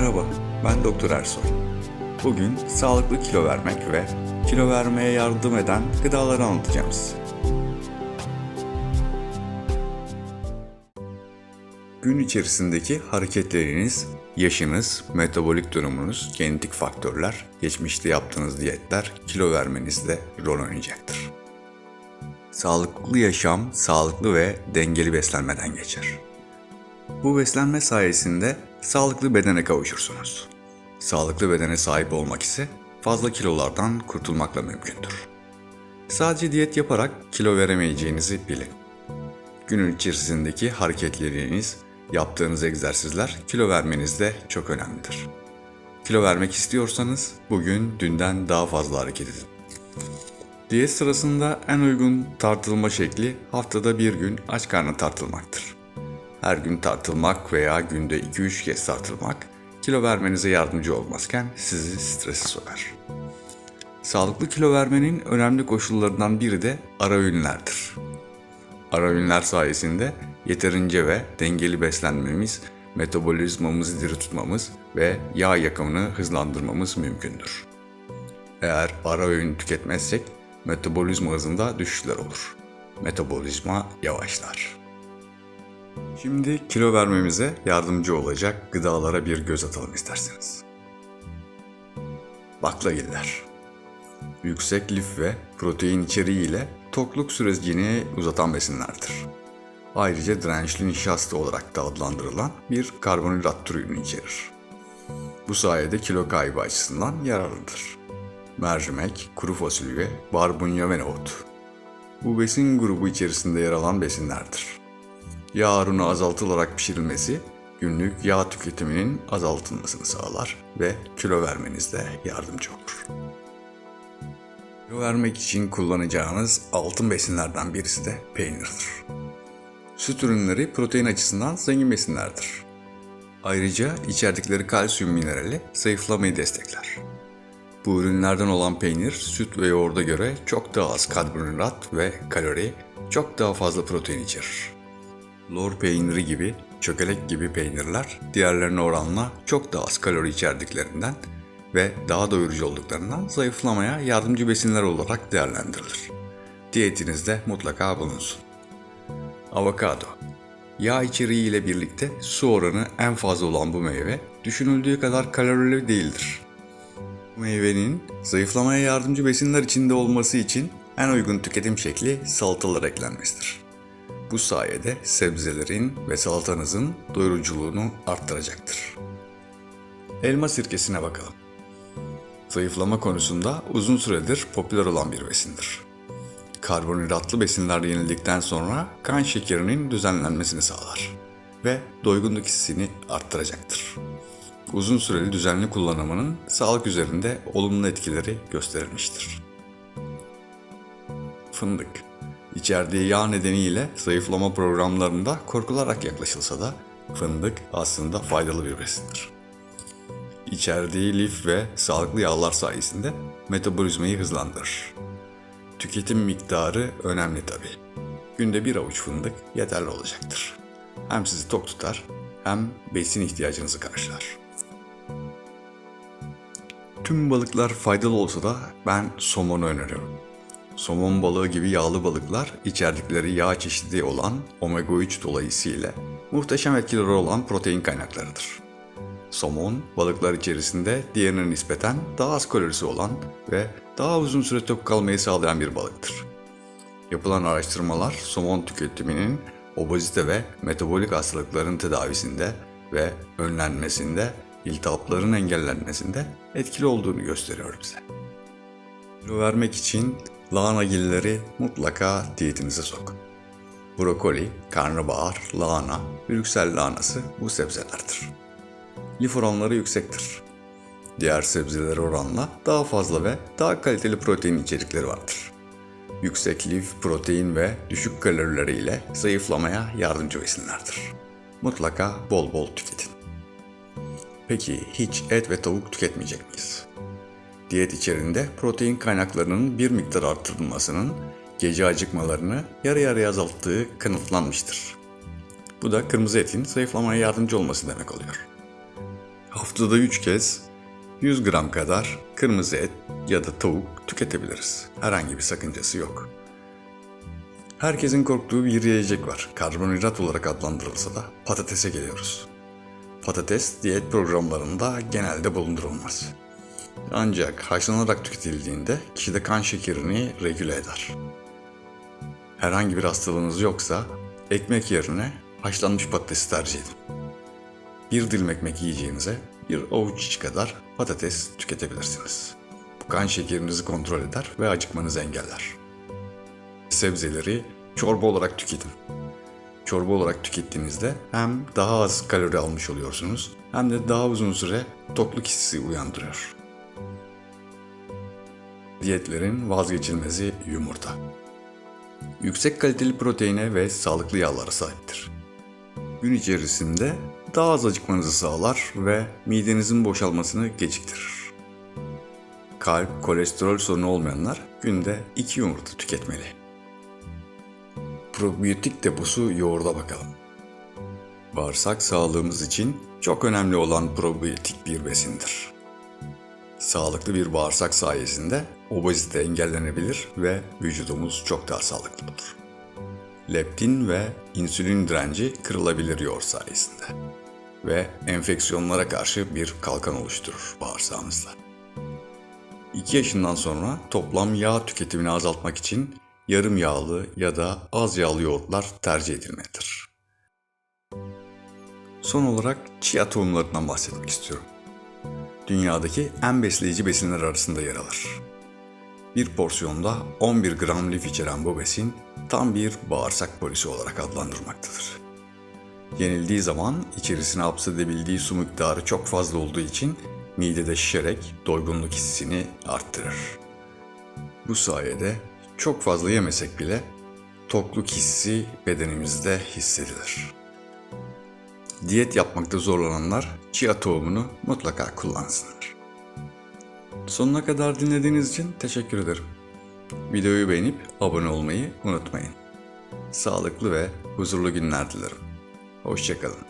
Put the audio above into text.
Merhaba, ben Doktor Ersoy. Bugün sağlıklı kilo vermek ve kilo vermeye yardım eden gıdaları anlatacağım size. Gün içerisindeki hareketleriniz, yaşınız, metabolik durumunuz, genetik faktörler, geçmişte yaptığınız diyetler kilo vermenizde rol oynayacaktır. Sağlıklı yaşam, sağlıklı ve dengeli beslenmeden geçer. Bu beslenme sayesinde sağlıklı bedene kavuşursunuz. Sağlıklı bedene sahip olmak ise fazla kilolardan kurtulmakla mümkündür. Sadece diyet yaparak kilo veremeyeceğinizi bilin. Günün içerisindeki hareketleriniz, yaptığınız egzersizler kilo vermenizde çok önemlidir. Kilo vermek istiyorsanız bugün dünden daha fazla hareket edin. Diyet sırasında en uygun tartılma şekli haftada bir gün aç karnı tartılmaktır. Her gün tartılmak veya günde 2-3 kez tartılmak kilo vermenize yardımcı olmazken sizi strese sokar. Sağlıklı kilo vermenin önemli koşullarından biri de ara öğünlerdir. Ara öğünler sayesinde yeterince ve dengeli beslenmemiz, metabolizmamızı diri tutmamız ve yağ yakımını hızlandırmamız mümkündür. Eğer ara öğün tüketmezsek metabolizma hızında düşüşler olur. Metabolizma yavaşlar. Şimdi kilo vermemize yardımcı olacak gıdalara bir göz atalım isterseniz. Baklagiller. Yüksek lif ve protein içeriği ile tokluk sürecini uzatan besinlerdir. Ayrıca dirençli nişasta olarak da adlandırılan bir karbonhidrat türünü içerir. Bu sayede kilo kaybı açısından yararlıdır. Mercimek, kuru fasulye, barbunya ve nohut. Bu besin grubu içerisinde yer alan besinlerdir. Yağ oranı azaltılarak pişirilmesi günlük yağ tüketiminin azaltılmasını sağlar ve kilo vermenizde yardımcı olur. Kilo vermek için kullanacağınız altın besinlerden birisi de peynirdir. Süt ürünleri protein açısından zengin besinlerdir. Ayrıca içerdikleri kalsiyum minerali zayıflamayı destekler. Bu ürünlerden olan peynir, süt ve yoğurda göre çok daha az karbonhidrat ve kalori, çok daha fazla protein içerir. Lor peyniri gibi, çökelek gibi peynirler diğerlerine oranla çok daha az kalori içerdiklerinden ve daha doyurucu olduklarından zayıflamaya yardımcı besinler olarak değerlendirilir. Diyetinizde mutlaka bulunsun. Avokado Yağ içeriği ile birlikte su oranı en fazla olan bu meyve düşünüldüğü kadar kalorili değildir. Bu meyvenin zayıflamaya yardımcı besinler içinde olması için en uygun tüketim şekli salatalar eklenmesidir. Bu sayede sebzelerin ve salatanızın doyuruculuğunu arttıracaktır. Elma sirkesine bakalım. Zayıflama konusunda uzun süredir popüler olan bir besindir. Karbonhidratlı besinler yenildikten sonra kan şekerinin düzenlenmesini sağlar ve doygunluk hissini arttıracaktır. Uzun süreli düzenli kullanımının sağlık üzerinde olumlu etkileri gösterilmiştir. Fındık İçerdiği yağ nedeniyle zayıflama programlarında korkularak yaklaşılsa da fındık aslında faydalı bir besindir. İçerdiği lif ve sağlıklı yağlar sayesinde metabolizmayı hızlandırır. Tüketim miktarı önemli tabi. Günde bir avuç fındık yeterli olacaktır. Hem sizi tok tutar hem besin ihtiyacınızı karşılar. Tüm balıklar faydalı olsa da ben somonu öneriyorum. Somon balığı gibi yağlı balıklar içerdikleri yağ çeşidi olan omega 3 dolayısıyla muhteşem etkileri olan protein kaynaklarıdır. Somon, balıklar içerisinde diğerine nispeten daha az kalorisi olan ve daha uzun süre tok kalmayı sağlayan bir balıktır. Yapılan araştırmalar somon tüketiminin obezite ve metabolik hastalıkların tedavisinde ve önlenmesinde, iltihapların engellenmesinde etkili olduğunu gösteriyor bize. Kilo vermek için lahanagilleri mutlaka diyetinize sokun. Brokoli, karnabahar, lahana, Brüksel lahanası bu sebzelerdir. Lif oranları yüksektir. Diğer sebzelere oranla daha fazla ve daha kaliteli protein içerikleri vardır. Yüksek lif, protein ve düşük kalorileri ile zayıflamaya yardımcı besinlerdir. Mutlaka bol bol tüketin. Peki hiç et ve tavuk tüketmeyecek miyiz? Diyet içerisinde protein kaynaklarının bir miktar artırılmasının gece acıkmalarını yarı yarıya azalttığı kanıtlanmıştır. Bu da kırmızı etin zayıflamaya yardımcı olması demek oluyor. Haftada 3 kez 100 gram kadar kırmızı et ya da tavuk tüketebiliriz. Herhangi bir sakıncası yok. Herkesin korktuğu bir yiyecek var. Karbonhidrat olarak adlandırılsa da patatese geliyoruz. Patates diyet programlarında genelde bulundurulmaz. Ancak haşlanarak tüketildiğinde kişide kan şekerini regüle eder. Herhangi bir hastalığınız yoksa ekmek yerine haşlanmış patatesi tercih edin. Bir dilim ekmek yiyeceğinize bir avuç içi kadar patates tüketebilirsiniz. Bu kan şekerinizi kontrol eder ve acıkmanızı engeller. Sebzeleri çorba olarak tüketin. Çorba olarak tükettiğinizde hem daha az kalori almış oluyorsunuz hem de daha uzun süre tokluk hissi uyandırıyor. Diyetlerin vazgeçilmezi yumurta. Yüksek kaliteli proteine ve sağlıklı yağlara sahiptir. Gün içerisinde daha az acıkmanızı sağlar ve midenizin boşalmasını geciktirir. Kalp, kolesterol sorunu olmayanlar günde 2 yumurta tüketmeli. Probiyotik deposu yoğurda bakalım. Bağırsak sağlığımız için çok önemli olan probiyotik bir besindir. Sağlıklı bir bağırsak sayesinde obezite engellenebilir ve vücudumuz çok daha sağlıklı olur. Leptin ve insülin direnci kırılabilir yoğurt sayesinde ve enfeksiyonlara karşı bir kalkan oluşturur bağırsağımızda. 2 yaşından sonra toplam yağ tüketimini azaltmak için yarım yağlı ya da az yağlı yoğurtlar tercih edilmelidir. Son olarak chia tohumlarından bahsetmek istiyorum. Dünyadaki en besleyici besinler arasında yer alır. Bir porsiyonda 11 gram lif içeren bu besin tam bir bağırsak polisi olarak adlandırmaktadır. Yenildiği zaman içerisine hapsedebildiği su miktarı çok fazla olduğu için midede şişerek doygunluk hissini arttırır. Bu sayede çok fazla yemesek bile tokluk hissi bedenimizde hissedilir. Diyet yapmakta zorlananlar chia tohumunu mutlaka kullansınlar. Sonuna kadar dinlediğiniz için teşekkür ederim. Videoyu beğenip abone olmayı unutmayın. Sağlıklı ve huzurlu günler dilerim. Hoşçakalın.